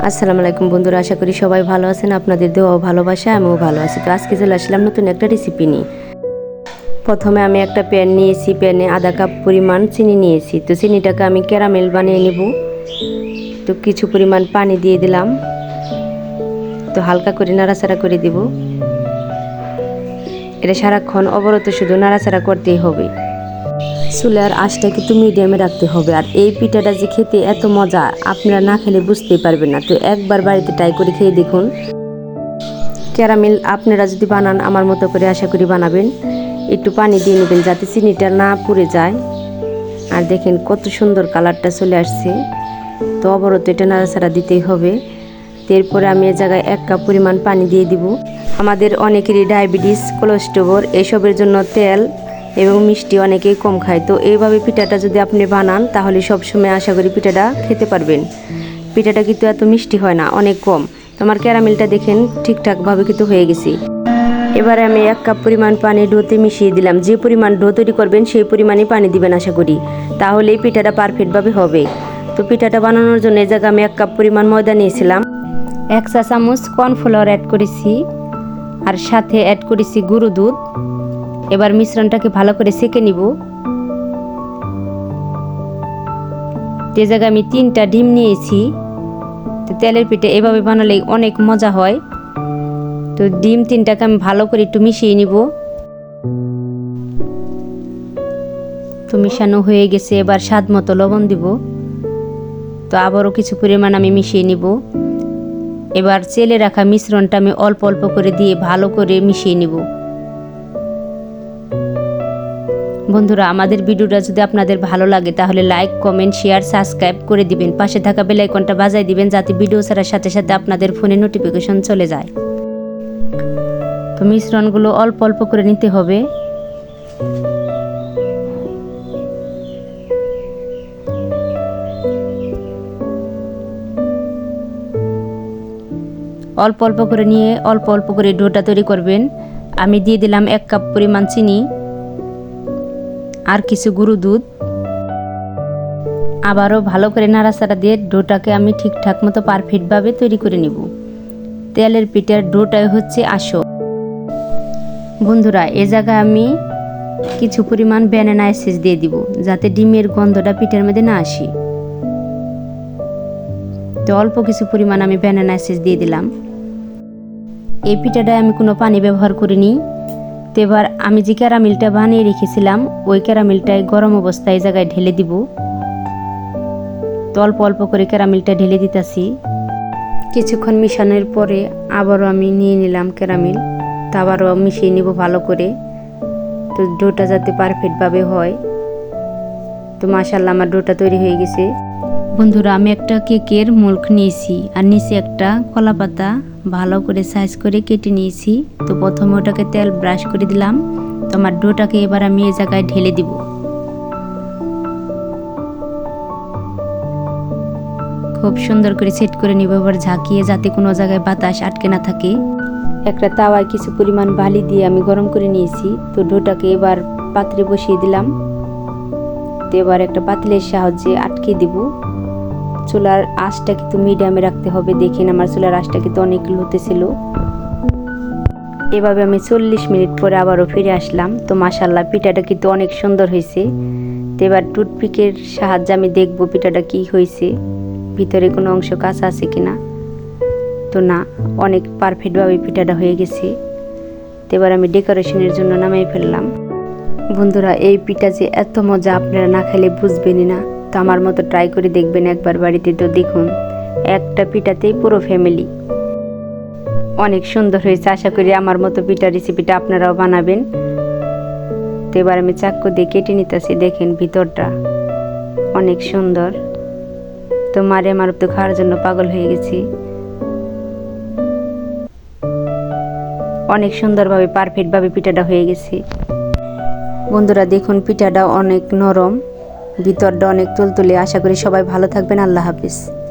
আসসালামু আলাইকুম বন্ধুরা, আশা করি সবাই ভালো আছেন। আপনাদের দেওয়া ভালোবাসা, আমিও ভালো আছি। তো আজকে চলে আসলাম নতুন একটা রেসিপি নিয়ে। প্রথমে আমি একটা প্যান নিয়েছি, প্যানে আধা কাপ পরিমাণ চিনি নিয়েছি। তো চিনিটাকে আমি ক্যারামেল বানিয়ে নেব। তো কিছু পরিমাণ পানি দিয়ে দিলাম। তো হালকা করে নাড়াচাড়া করে দেব। এটা সারাক্ষণ অবরত শুধু নাড়াচাড়া করতেই হবে। চুলার আঁচটা কিন্তু মিডিয়ামে রাখতে হবে। আর এই পিঠাটা যে খেতে এত মজা, আপনারা না খেলে বুঝতেই পারবেন না। তো একবার বাড়িতে ট্রাই করে খেয়ে দেখুন। ক্যারামেল আপনারা যদি বানান, আমার মতো করে আশা করি বানাবেন। একটু পানি দিয়ে নেবেন যাতে চিনিটা না পুড়ে যায়। আর দেখেন কত সুন্দর কালারটা চলে আসছে। তো অবরত এটা নাড়াচাড়া দিতেই হবে। এরপরে আমি এ জায়গায় এক কাপ পরিমাণ পানি দিয়ে দিব। আমাদের অনেকেরই ডায়াবেটিস কোলেস্টোর এসবের জন্য তেল এবং মিষ্টি অনেকেই কম খায়। তো এইভাবে পিঠাটা যদি আপনি বানান, তাহলে সবসময় আশা করি পিঠাটা খেতে পারবেন। পিঠাটা কিন্তু এত মিষ্টি হয় না, অনেক কম। তো আমার ক্যারামেলটা দেখেন, ঠিকঠাকভাবে কিন্তু হয়ে গেছি। এবারে আমি এক কাপ পরিমাণ পানি ডোতে মিশিয়ে দিলাম। যে পরিমাণ ডো তৈরি করবেন, সেই পরিমাণে পানি দিবেন আশা করি। তাহলেই পিঠাটা পারফেক্টভাবে হবে। তো পিঠাটা বানানোর জন্য এই জায়গায় আমি এক কাপ পরিমাণ ময়দা নিয়েছিলাম। এক চা চামচ কর্নফ্লাওয়ার অ্যাড করেছি। আর সাথে অ্যাড করেছি গুঁড়ো দুধ। এবার মিশ্রণটাকে ভালো করে সেঁকে নিব। যে জায়গায় আমি তিনটা ডিম নিয়েছি, তো তেলের পিঠে এভাবে বানালে অনেক মজা হয়। তো ডিম তিনটাকে আমি ভালো করে একটু মিশিয়ে নিব। তো মিশানো হয়ে গেছে, এবার স্বাদ মতো লবণ দিব। তো আবারও কিছু পরিমাণ আমি মিশিয়ে নিব। এবার চেলে রাখা মিশ্রণটা আমি অল্প অল্প করে দিয়ে ভালো করে মিশিয়ে নিব। বন্ধুরা, আমাদের ভিডিওটা যদি আপনাদের ভালো লাগে, তাহলে লাইক কমেন্ট শেয়ার সাবস্ক্রাইব করে দিবেন। পাশে থাকা বেল আইকনটা বাজাই দিবেন, যাতে ভিডিও ছাড়ার সাথে সাথে আপনাদের ফোনে নোটিফিকেশন চলে যায়। তো মিশ্রণগুলো অল্প অল্প করে নিতে হবে। অল্প অল্প করে নিয়ে অল্প অল্প করে ডোটা তৈরি করবেন। আমি দিয়ে দিলাম এক কাপ পরিমাণ চিনি। আর কিছু গুঁড়ো দুধ। আবারও ভালো করে নাড়াচাড়া দিয়ে ডোটাকে আমি ঠিকঠাক মতো পারফেক্টভাবে তৈরি করে নিব। তেলের পিঠার ডোটাই হচ্ছে আসো বন্ধুরা, এ জায়গায় আমি কিছু পরিমাণ ব্যানানা এসেস দিয়ে দিব, যাতে ডিমের গন্ধটা পিঠার মধ্যে না আসে। তো অল্প কিছু পরিমাণ আমি ব্যানানা এসেস দিয়ে দিলাম। এই পিঠাটায় আমি কোনো পানি ব্যবহার করিনি। তো এবার আমি যে ক্যারামিলটা বানিয়ে রেখেছিলাম, ওই ক্যারামিলটায় গরম অবস্থায় জায়গায় ঢেলে দিব। তো অল্প অল্প করে ক্যারামিলটা ঢেলে দিতেছি। কিছুক্ষণ মিশানোর পরে আবারও আমি নিয়ে নিলাম ক্যারামিল। তা আবারও মিশিয়ে নিব ভালো করে। তো ডোটা যাতে পারফেক্টভাবে হয়। তো মাশাল্লাহ আমার ডোটা তৈরি হয়ে গেছে। বন্ধুরা, আমি একটা কেকের মুল্ক নিয়েছি আর নিচে একটা কলা পাতা ভালো করে সাইজ করে কেটে নিয়েছি। তো প্রথমে ওটাকে তেল ব্রাশ করে দিলাম। তো আমার ডোটাকে এবার আমি এই জায়গায় ঢেলে দিব। খুব সুন্দর করে সেট করে নিব। এবার ঝাঁকিয়ে যাতে কোনো জায়গায় বাতাস আটকে না থাকে। একটা তাওয়ায় কিছু পরিমাণ বালি দিয়ে আমি গরম করে নিয়েছি। তো ডোটাকে এবার পাত্রে বসিয়ে দিলাম। তো এবার একটা পাতিলের সাহায্যে আটকে দিব। চুলার আঁচটা কিন্তু মিডিয়ামে রাখতে হবে। দেখেন আমার চুলার আঁচটা কিন্তু অনেক লোতে ছিল। এভাবে আমি চল্লিশ মিনিট পরে আবারও ফিরে আসলাম। তো মাসাল্লাহ পিঠাটা কিন্তু অনেক সুন্দর হয়েছে। তো এবার টুথপিকের সাহায্যে আমি দেখব পিঠাটা কি হয়েছে। ভিতরে কোনো অংশ কাঁচা আছে কি না? তো না, অনেক পারফেক্টভাবে পিঠাটা হয়ে গেছে। তো এবার আমি ডেকোরেশনের জন্য নামাই ফেললাম। বন্ধুরা, এই পিঠা যে এত মজা আপনারা না খেলে বুঝবেনই না। তো আমার মতো ট্রাই করে দেখবেন একবার বাড়িতে তো দেখুন, একটা পিঠাতেই পুরো ফ্যামিলি অনেক সুন্দর হয়েছে, আশা করি আমার মতো পিঠা রেসিপিটা আপনারাও বানাবেন। তো এবার আমি চাক্কু দিয়ে কেটে নিতেছি, দেখেন ভিতরটা। অনেক সুন্দর। তো মারে আমার তো খাওয়ার জন্য পাগল হয়ে গেছি। অনেক সুন্দরভাবে পারফেক্টভাবে পিঠাটা হয়ে গেছে। বন্ধুরা, দেখুন পিঠাটা অনেক নরম। ভিতরটা অনেক তুলতুলে। আশা করি সবাই ভালো থাকবেন। আল্লাহ হাফিজ।